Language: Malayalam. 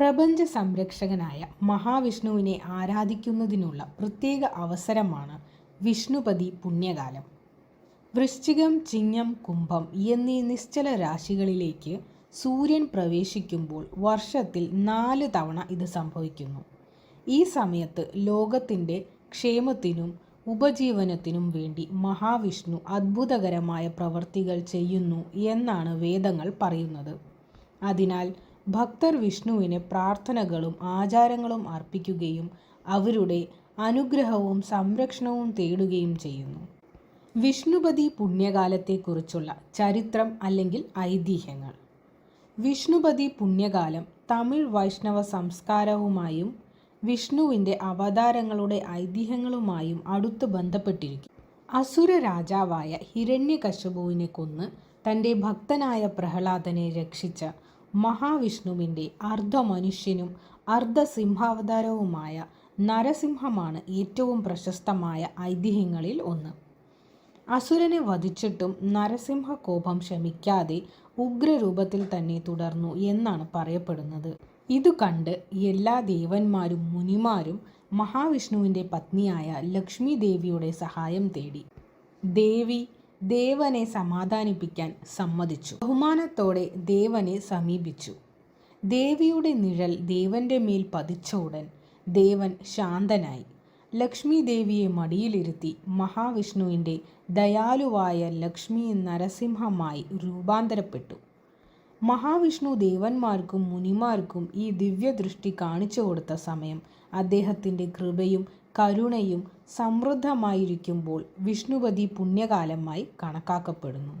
പ്രപഞ്ച സംരക്ഷകനായ മഹാവിഷ്ണുവിനെ ആരാധിക്കുന്നതിനുള്ള പ്രത്യേക അവസരമാണ് വിഷ്ണുപതി പുണ്യകാലം. വൃശ്ചികം ചിങ്ങം കുംഭം എന്നീ നിശ്ചല രാശികളിലേക്ക് സൂര്യൻ പ്രവേശിക്കുമ്പോൾ വർഷത്തിൽ നാല് തവണ ഇത് സംഭവിക്കുന്നു. ഈ സമയത്ത് ലോകത്തിന്റെ ക്ഷേമത്തിനും ഉപജീവനത്തിനും വേണ്ടി മഹാവിഷ്ണു അത്ഭുതകരമായ പ്രവർത്തികൾ ചെയ്യുന്നു എന്നാണ് വേദങ്ങൾ പറയുന്നത്. അതിനാൽ ഭക്തർ വിഷ്ണുവിന് പ്രാർത്ഥനകളും ആചാരങ്ങളും അർപ്പിക്കുകയും അവരുടെ അനുഗ്രഹവും സംരക്ഷണവും തേടുകയും ചെയ്യുന്നു. വിഷ്ണുപതി പുണ്യകാലത്തെക്കുറിച്ചുള്ള ചരിത്രം അല്ലെങ്കിൽ ഐതിഹ്യങ്ങൾ. വിഷ്ണുപതി പുണ്യകാലം തമിഴ് വൈഷ്ണവ സംസ്കാരവുമായും വിഷ്ണുവിന്റെ അവതാരങ്ങളുടെ ഐതിഹ്യങ്ങളുമായും അടുത്ത് ബന്ധപ്പെട്ടിരിക്കും. അസുര രാജാവായ ഹിരണ്യകശുപുവിനെ കൊന്ന് തന്റെ ഭക്തനായ പ്രഹ്ലാദനെ രക്ഷിച്ച മഹാവിഷ്ണുവിന്റെ അർദ്ധമനുഷ്യനും അർദ്ധസിംഹാവതാരവുമായ നരസിംഹമാണ് ഏറ്റവും പ്രശസ്തമായ ഐതിഹ്യങ്ങളിൽ ഒന്ന്. അസുരനെ വധിച്ചിട്ടും നരസിംഹ കോപം ശമിക്കാതെ ഉഗ്രരൂപത്തിൽ തന്നെ തുടർന്നു എന്നാണ് പറയപ്പെടുന്നത്. ഇത് കണ്ട് എല്ലാ ദേവന്മാരും മുനിമാരും മഹാവിഷ്ണുവിന്റെ പത്നിയായ ലക്ഷ്മി ദേവിയുടെ സഹായം തേടി. ദേവി ദേവനെ സമാധാനിപ്പിക്കാൻ സമ്മതിച്ചു. ബഹുമാനത്തോടെ ദേവനെ സമീപിച്ചു. ദേവിയുടെ നിഴൽ ദേവന്റെ മേൽ പതിച്ച ഉടൻ ദേവൻ ശാന്തനായി. ലക്ഷ്മി ദേവിയെ മടിയിലിരുത്തി മഹാവിഷ്ണുവിന്റെ ദയാലുവായ ലക്ഷ്മി നരസിംഹമായി രൂപാന്തരപ്പെട്ടു. മഹാവിഷ്ണു ദേവന്മാർക്കും മുനിമാർക്കും ഈ ദിവ്യദൃഷ്ടി കാണിച്ചു കൊടുത്ത സമയം. അദ്ദേഹത്തിന്റെ കൃപയും കരുണയും സമൃദ്ധമായിരിക്കുമ്പോൾ വിഷ്ണുപതി പുണ്യകാലമായി കണക്കാക്കപ്പെടുന്നു.